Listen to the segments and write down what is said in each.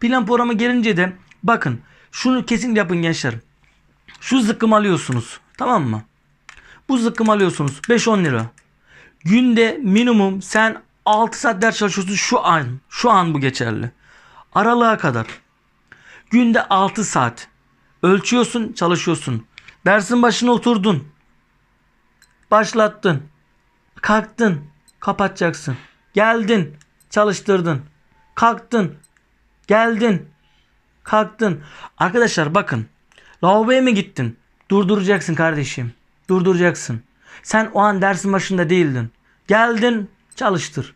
Plan programı gelince de bakın şunu kesin yapın gençler. Şu zıkkım alıyorsunuz. Tamam mı? Bu zıkkım alıyorsunuz. 5-10 lira. Günde minimum sen 6 saat ders çalışıyorsun şu an. Şu an bu geçerli. Aralığa kadar. Günde 6 saat. Ölçüyorsun, çalışıyorsun. Dersin başına oturdun. Başlattın. Kalktın. Kapatacaksın. Geldin. Çalıştırdın. Kalktın. Geldin. Kalktın. Arkadaşlar bakın. Lavaboya mı gittin? Durduracaksın kardeşim. Durduracaksın. Sen o an dersin başında değildin. Geldin. Çalıştır.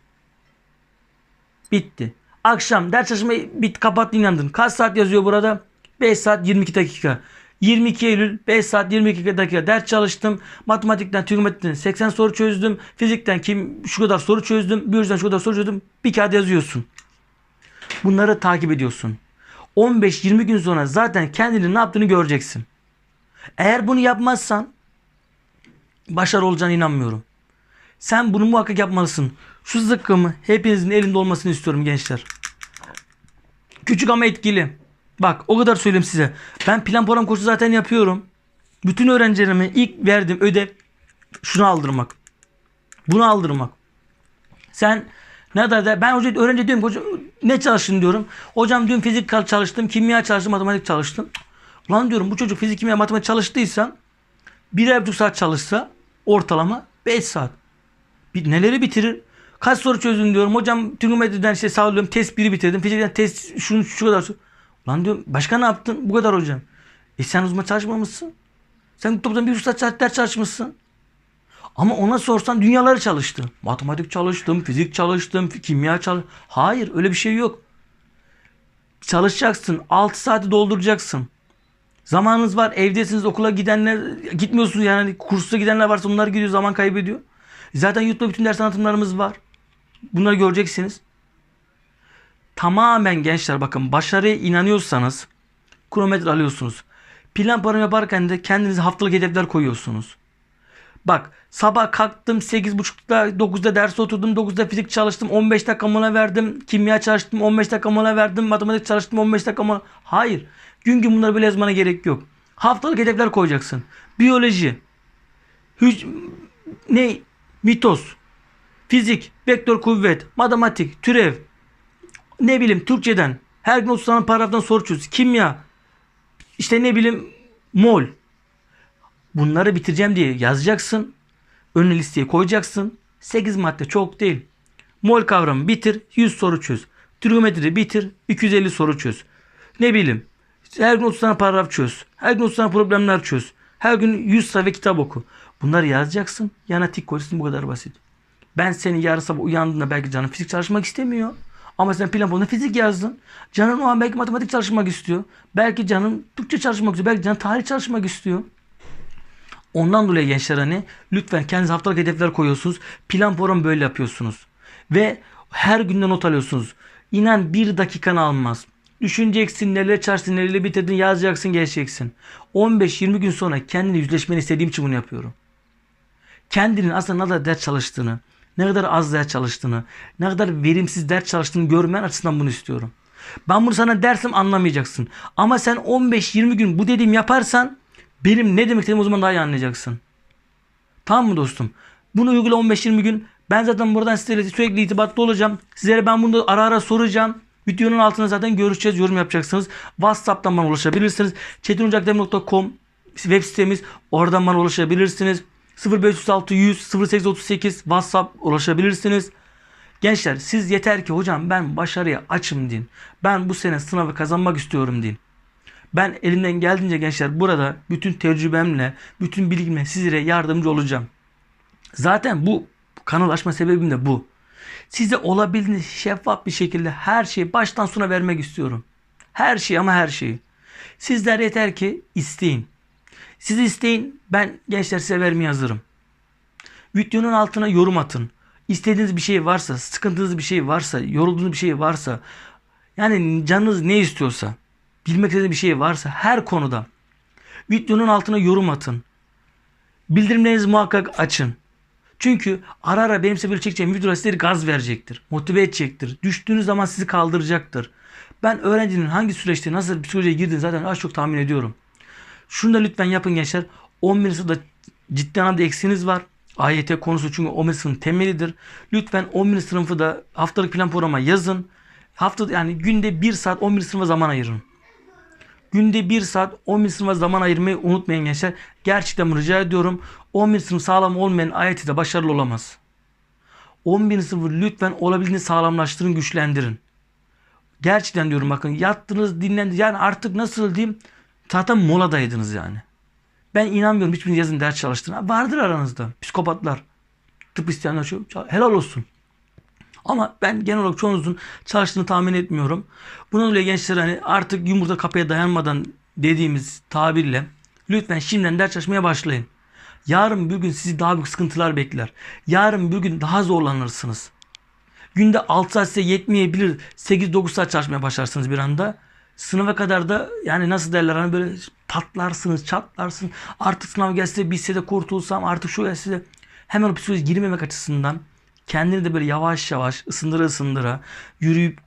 Bitti. Akşam ders çalışmayı bit kapattın inandın. Kaç saat yazıyor burada? 5 saat 22 dakika. 22 Eylül 5 saat 22 dakika ders çalıştım. Matematikten, trigonometriden 80 soru çözdüm. Fizikten kim şu kadar soru çözdüm. Biyolojiden şu kadar soru çözdüm. Bir kağıt yazıyorsun. Bunları takip ediyorsun. 15-20 gün sonra zaten kendini ne yaptığını göreceksin. Eğer bunu yapmazsan başarı olacağına inanmıyorum. Sen bunu muhakkak yapmalısın. Şu zıkkımı hepinizin elinde olmasını istiyorum gençler. Küçük ama etkili. Bak o kadar söyleyeyim size. Ben plan program kursu zaten yapıyorum. Bütün öğrencilerime ilk verdiğim ödev şunu aldırmak. Bunu aldırmak. Sen ne da ben hoca öğrenci diyorum ki, ne çalıştın diyorum. Hocam diyorum fizik çalıştım, kimya çalıştım, matematik çalıştım. Lan diyorum bu çocuk fizik, kimya, matematik çalıştıysa birer buçuk saat çalışsa ortalama 5 saat. Bir, neleri bitirir? Kaç soru çözdün diyorum. Hocam trigonometriden işte sağlıyorum. Test 1'i bitirdim. Fizikten test şunu şu kadar. Lan diyorum başka ne yaptın? Bu kadar hocam. E sen uzman çalışmamışsın. Sen toplam bir buçuk saat ders çalışmışsın. Ama ona sorsan dünyaları çalıştı. Matematik çalıştım, fizik çalıştım, kimya çalıştım. Hayır öyle bir şey yok. Çalışacaksın. 6 saati dolduracaksın. Zamanınız var. Evdesiniz okula gidenler gitmiyorsunuz yani kursa gidenler varsa onlar gidiyor zaman kaybediyor. Zaten YouTube'da bütün ders anlatımlarımız var. Bunları göreceksiniz. Tamamen gençler bakın başarıya inanıyorsanız kronometre alıyorsunuz. Plan program yaparken de kendinize haftalık hedefler koyuyorsunuz. Bak sabah kalktım 8.30'da 9'da ders oturdum 9'da fizik çalıştım 15 dakika mola verdim kimya çalıştım 15 dakika mola verdim matematik çalıştım 15 dakika mola hayır gün gün bunları böyle yazmana gerek yok. Haftalık hedefler koyacaksın. Biyoloji hüc ne mitoz fizik vektör kuvvet matematik türev ne bileyim Türkçeden. Her gün 30 tane paragraftan soru çöz kimya işte ne bileyim mol Bunları bitireceğim diye yazacaksın. Önüne listeye koyacaksın. 8 madde çok değil. Mol kavramı bitir. 100 soru çöz. Trigonometri bitir. 250 soru çöz. Ne bileyim. Her gün 30 tane paragraf çöz. Her gün 30 tane problemler çöz. Her gün 100 sayfa kitap oku. Bunları yazacaksın. Yana tik koyacaksın. Bu kadar basit. Ben seni yarın sabah uyandığında belki canın fizik çalışmak istemiyor. Ama sen plan programında fizik yazdın. Canın o an belki matematik çalışmak istiyor. Belki canın Türkçe çalışmak istiyor. Belki canın tarih çalışmak istiyor. Ondan dolayı gençler hani lütfen kendinize haftalık hedefler koyuyorsunuz. Plan program böyle yapıyorsunuz. Ve her günden not alıyorsunuz. İnan bir dakikanı almaz. Düşüneceksin neler çalıştın neleri bitirdin yazacaksın geçeceksin. 15-20 gün sonra kendini yüzleşmeni istediğim için bunu yapıyorum. Kendinin aslında ne kadar ders çalıştığını, ne kadar az ders çalıştığını, ne kadar verimsiz ders çalıştığını görmen açısından bunu istiyorum. Ben bunu sana dersim anlamayacaksın. Ama sen 15-20 gün bu dediğim yaparsan benim ne demek istediğimi o zaman daha iyi anlayacaksın. Tamam mı dostum? Bunu uygula 15-20 gün. Ben zaten buradan sizlerle sürekli irtibatta olacağım. Sizlere ben bunu ara ara soracağım. Videonun altına zaten görüşeceğiz. Yorum yapacaksınız. WhatsApp'tan bana ulaşabilirsiniz. çetinucakdemir.com web sitemiz. Oradan bana ulaşabilirsiniz. 0536 100 0838 WhatsApp ulaşabilirsiniz. Gençler siz yeter ki hocam ben başarıya açım deyin. Ben bu sene sınavı kazanmak istiyorum deyin. Ben elimden geldiğince gençler burada bütün tecrübemle, bütün bilgimle sizlere yardımcı olacağım. Zaten bu kanal açma sebebim de bu. Size olabildiğince şeffaf bir şekilde her şeyi baştan sona vermek istiyorum. Her şeyi ama her şeyi. Sizler yeter ki isteyin. Siz isteyin ben gençler size vermeye hazırım. Videonun altına yorum atın. İstediğiniz bir şey varsa, sıkıntınız bir şey varsa, yorulduğunuz bir şey varsa, yani canınız ne istiyorsa, bilmek istediğiniz bir şey varsa her konuda videonun altına yorum atın. Bildirimlerinizi muhakkak açın. Çünkü ara ara benim size böyle çekeceğim videolar sizleri gaz verecektir. Motive edecektir. Düştüğünüz zaman sizi kaldıracaktır. Ben öğrencinin hangi süreçte nasıl psikolojiye girdiğini zaten az çok tahmin ediyorum. Şunu da lütfen yapın gençler. 11. sınıfta ciddi anlamda eksiğiniz var. AYT konusu çünkü 11. sınıfın temelidir. Lütfen 11. sınıfı da haftalık plan programa yazın. Hafta yani günde 1 saat 11. sınıfa zaman ayırın. Günde 1 saat 11 sınıfa zaman ayırmayı unutmayın gençler. Gerçekten rica ediyorum. 11 sınıf sağlam olmayan AYT'de başarılı olamaz. 11 sınıfı lütfen olabildiğince sağlamlaştırın, güçlendirin. Gerçekten diyorum bakın yattınız, dinlendiniz. Yani artık nasıl diyeyim? Zaten moladaydınız yani. Ben inanmıyorum hiçbiriniz yazın ders çalıştığına. Vardır aranızda psikopatlar. Tıp isteyenler şu. Helal olsun. Ama ben genel olarak çoğunuzun çalıştığını tahmin etmiyorum. Bunun dolayı gençler hani artık yumurta kapıya dayanmadan dediğimiz tabirle lütfen şimdiden ders çalışmaya başlayın. Yarın bir gün sizi daha büyük sıkıntılar bekler. Yarın bir gün daha zorlanırsınız. Günde 6 saat size yetmeyebilir. 8-9 saat çalışmaya başlarsınız bir anda. Sınava kadar da yani nasıl derler hani böyle patlarsınız, çatlarsınız. Artık sınav gelse bilse de kurtulsam artık şu gelse de hemen o psikoloji girmemek açısından kendini de böyle yavaş yavaş ısındıra ısındıra yürüyüp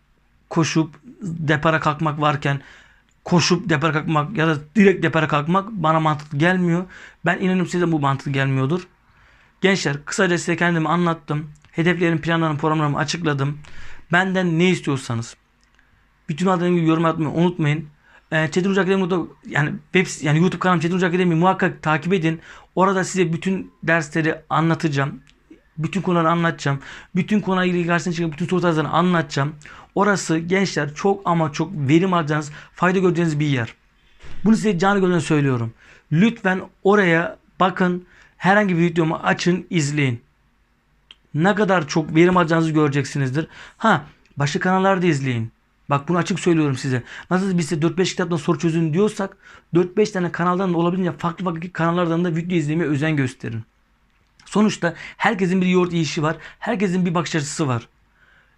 koşup depara kalkmak varken koşup depara kalkmak ya da direkt depara kalkmak bana mantıklı gelmiyor. Ben inanıyorum size de bu mantıklı gelmiyordur. Gençler kısaca size kendimi anlattım. Hedeflerim, planlarım, programlarımı açıkladım. Benden ne istiyorsanız bütün adlarım gibi yorum atmayı unutmayın. Ee, Çetin Ucak Akademi'de yani web yani YouTube kanalım Çetin Ucak Akademi muhakkak takip edin. Orada size bütün dersleri anlatacağım. Bütün konuları anlatacağım. Bütün konuyla ilgili karşısına çıkan bütün soru tarzlarını anlatacağım. Orası gençler çok ama çok verim alacağınız, fayda göreceğiniz bir yer. Bunu size canı gönülden söylüyorum. Lütfen oraya bakın. Herhangi bir videomu açın, izleyin. Ne kadar çok verim alacağınızı göreceksinizdir. Ha, başka kanallarda izleyin. Bak bunu açık söylüyorum size. Nasıl biz size 4-5 kitaptan soru çözün diyorsak 4-5 tane kanaldan da olabildiğince farklı farklı kanallardan da video izlemeye özen gösterin. Sonuçta herkesin bir yoğurt yiyişi var. Herkesin bir bakış açısı var.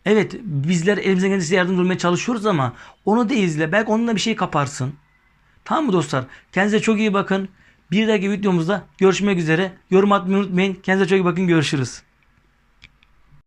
Evet bizler elimizden geldiğince yardımcı olmaya çalışıyoruz ama onu da izle. Belki onunla bir şey kaparsın. Tamam mı dostlar? Kendinize çok iyi bakın. Bir dahaki videomuzda görüşmek üzere. Yorum atmayı unutmayın. Kendinize çok iyi bakın. Görüşürüz.